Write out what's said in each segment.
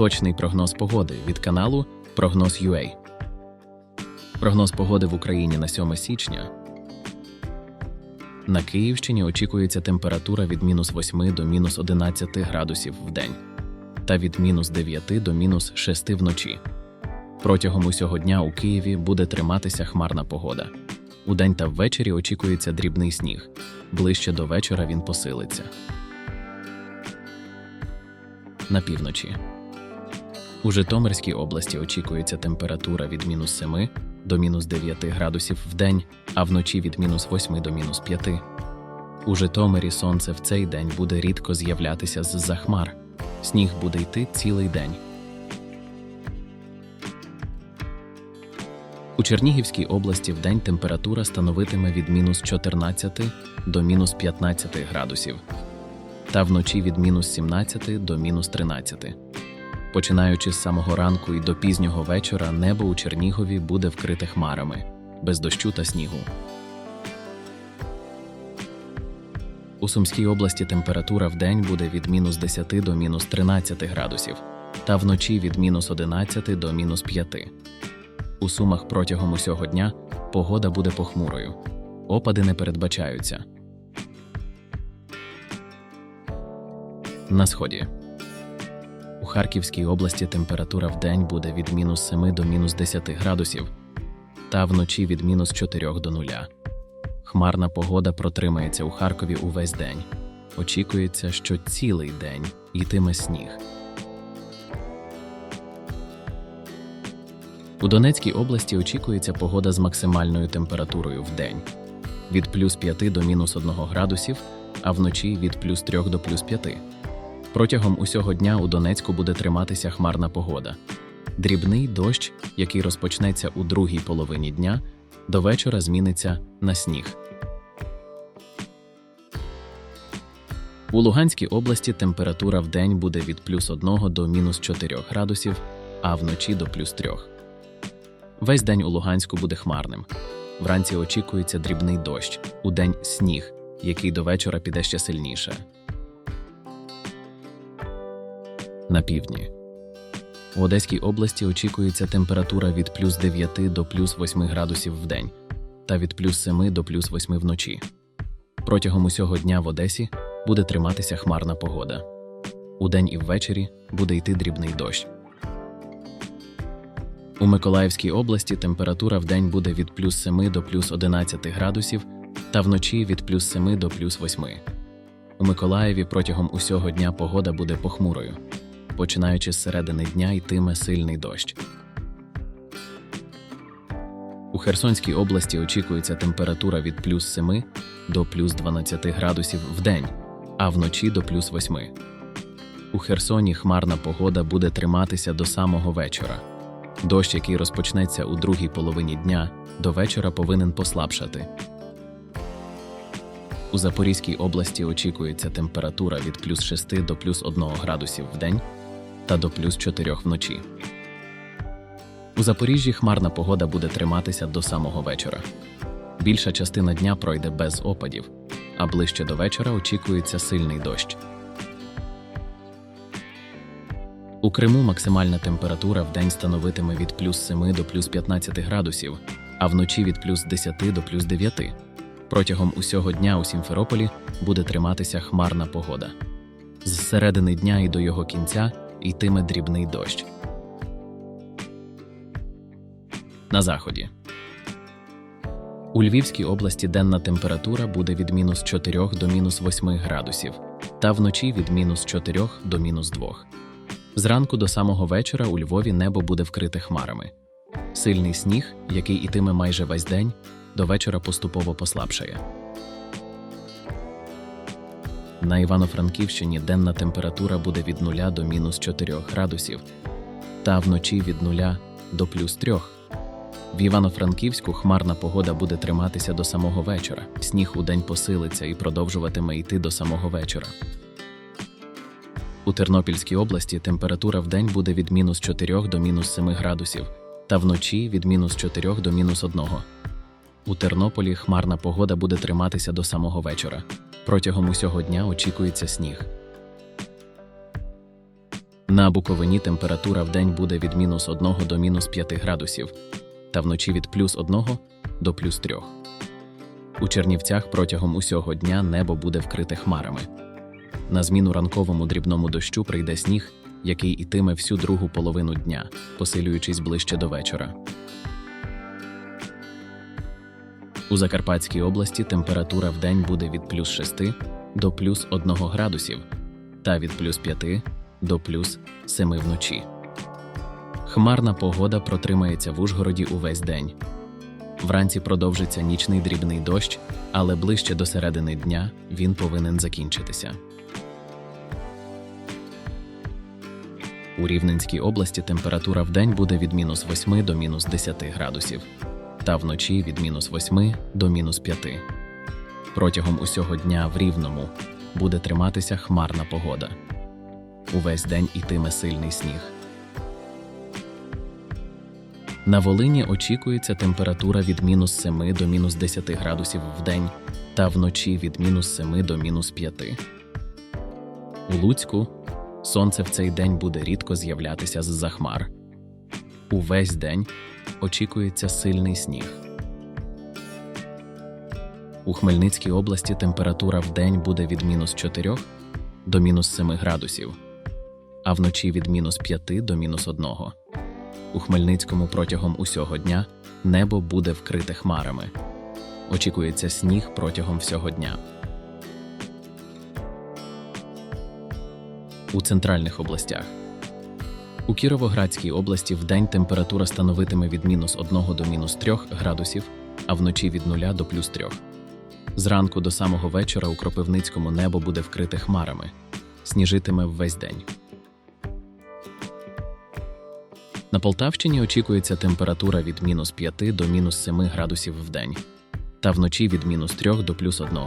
Точний прогноз погоди від каналу Прогноз UA. Прогноз погоди в Україні на 7 січня. На Київщині очікується температура від мінус 8 до мінус 11 градусів в день та від мінус 9 до мінус 6 вночі. Протягом усього дня у Києві буде триматися хмарна погода. Удень та ввечері очікується дрібний сніг. Ближче до вечора він посилиться. На півночі. У Житомирській області очікується температура від мінус 7 до мінус 9 градусів в день, а вночі від мінус 8 до мінус 5. У Житомирі сонце в цей день буде рідко з'являтися з-за хмар. Сніг буде йти цілий день. У Чернігівській області вдень температура становитиме від мінус 14 до мінус 15 градусів, та вночі від мінус 17 до мінус 13. Починаючи з самого ранку і до пізнього вечора, небо у Чернігові буде вкрите хмарами, без дощу та снігу. У Сумській області температура в день буде від мінус 10 до мінус 13 градусів, та вночі від мінус 11 до мінус 5. У Сумах протягом усього дня погода буде похмурою. Опади не передбачаються. На сході. У Харківській області температура в день буде від мінус 7 до мінус 10 градусів, та вночі від мінус 4 до 0. Хмарна погода протримається у Харкові увесь день. Очікується, що цілий день йтиме сніг. У Донецькій області очікується погода з максимальною температурою в день від плюс 5 до мінус 1 градусів, а вночі від плюс 3 до плюс 5. Протягом усього дня у Донецьку буде триматися хмарна погода. Дрібний дощ, який розпочнеться у другій половині дня, до вечора зміниться на сніг. У Луганській області температура в день буде від плюс 1 до мінус 4 градусів, а вночі до плюс 3. Весь день у Луганську буде хмарним. Вранці очікується дрібний дощ, удень сніг, який до вечора піде ще сильніше. На півдні. У Одеській області очікується температура від плюс 9 до плюс 8 градусів в день та від плюс 7 до плюс 8 вночі. Протягом усього дня в Одесі буде триматися хмарна погода. Удень і ввечері буде йти дрібний дощ. У Миколаївській області температура в день буде від плюс 7 до плюс 11 градусів та вночі від плюс 7 до плюс 8. У Миколаєві протягом усього дня погода буде похмурою. Починаючи з середини дня йтиме сильний дощ. У Херсонській області очікується температура від плюс 7 до плюс 12 градусів в день, а вночі до плюс 8. У Херсоні хмарна погода буде триматися до самого вечора. Дощ, який розпочнеться у другій половині дня, до вечора повинен послабшати. У Запорізькій області очікується температура від плюс 6 до плюс 1 градусів в день та до плюс 4 вночі. У Запоріжжі хмарна погода буде триматися до самого вечора. Більша частина дня пройде без опадів, а ближче до вечора очікується сильний дощ. У Криму максимальна температура в день становитиме від плюс 7 до плюс 15 градусів, а вночі від плюс 10 до плюс 9. Протягом усього дня у Сімферополі буде триматися хмарна погода. З середини дня і до його кінця йтиме дрібний дощ. На заході. У Львівській області денна температура буде від мінус 4 до мінус 8 градусів, та вночі від мінус 4 до мінус 2. Зранку до самого вечора у Львові небо буде вкрите хмарами. Сильний сніг, який ітиме майже весь день, до вечора поступово послабшає. На Івано-Франківщині денна температура буде від 0 до мінус 4 градусів, та вночі від 0 до плюс 3. В Івано-Франківську хмарна погода буде триматися до самого вечора. Сніг у день посилиться і продовжуватиме йти до самого вечора. У Тернопільській області температура в день буде від мінус 4 до мінус 7 градусів, та вночі від мінус 4 до мінус 1. У Тернополі хмарна погода буде триматися до самого вечора. Протягом усього дня очікується сніг. На Буковині температура вдень буде від мінус 1 до мінус 5 градусів, та вночі від плюс 1 до плюс 3. У Чернівцях протягом усього дня небо буде вкрите хмарами. На зміну ранковому дрібному дощу прийде сніг, який ітиме всю другу половину дня, посилюючись ближче до вечора. У Закарпатській області температура вдень буде від плюс 6 до плюс 1 градусів та від плюс 5 до плюс 7 вночі. Хмарна погода протримається в Ужгороді увесь день. Вранці продовжиться нічний дрібний дощ, але ближче до середини дня він повинен закінчитися. У Рівненській області температура вдень буде від мінус 8 до мінус 10 градусів, та вночі від мінус 8 до мінус 5. Протягом усього дня в Рівному буде триматися хмарна погода. Увесь день ітиме сильний сніг. На Волині очікується температура від мінус 7 до мінус 10 градусів в день та вночі від мінус 7 до мінус 5. У Луцьку сонце в цей день буде рідко з'являтися з-за хмар. Увесь день очікується сильний сніг. У Хмельницькій області температура в день буде від мінус 4 до мінус 7 градусів, а вночі від мінус 5 до мінус 1. У Хмельницькому протягом усього дня небо буде вкрите хмарами. Очікується сніг протягом всього дня. У центральних областях. У Кіровоградській області вдень температура становитиме від мінус 1 до мінус 3 градусів, а вночі від 0 до плюс 3. Зранку до самого вечора у Кропивницькому небо буде вкрите хмарами. Сніжитиме ввесь день. На Полтавщині очікується температура від мінус 5 до мінус 7 градусів в день, та вночі від мінус 3 до плюс 1.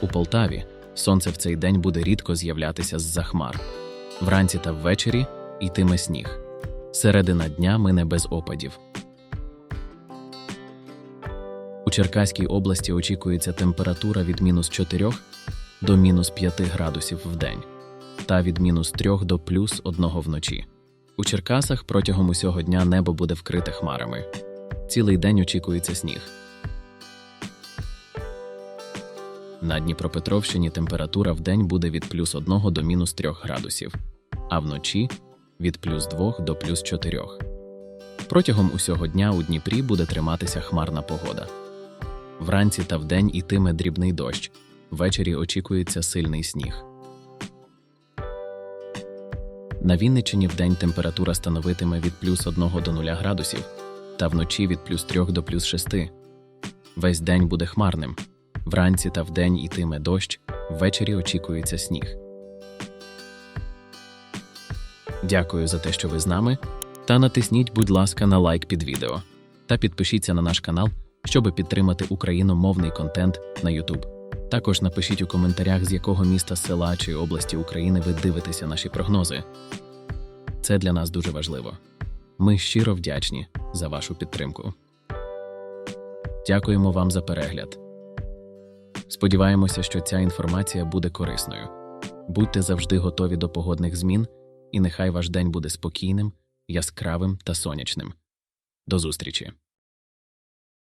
У Полтаві сонце в цей день буде рідко з'являтися з-за хмар. Вранці та ввечері йтиме сніг. Середина дня мине без опадів. У Черкаській області очікується температура від мінус 4 до мінус 5 градусів в день та від мінус 3 до плюс 1 вночі. У Черкасах протягом усього дня небо буде вкрите хмарами. Цілий день очікується сніг. На Дніпропетровщині температура в день буде від плюс 1 до мінус 3 градусів, а вночі від плюс 2 до плюс 4. Протягом усього дня у Дніпрі буде триматися хмарна погода. Вранці та вдень ітиме дрібний дощ, ввечері очікується сильний сніг. На Вінниччині вдень температура становитиме від плюс 1 до 0 градусів, та вночі від плюс 3 до плюс 6. Весь день буде хмарним. Вранці та вдень ітиме дощ, ввечері очікується сніг. Дякую за те, що ви з нами. Та натисніть, будь ласка, на лайк під відео та підпишіться на наш канал, щоб підтримати україномовний контент на YouTube. Також напишіть у коментарях, з якого міста, села чи області України ви дивитеся наші прогнози. Це для нас дуже важливо. Ми щиро вдячні за вашу підтримку. Дякуємо вам за перегляд. Сподіваємося, що ця інформація буде корисною. Будьте завжди готові до погодних змін, і нехай ваш день буде спокійним, яскравим та сонячним. До зустрічі!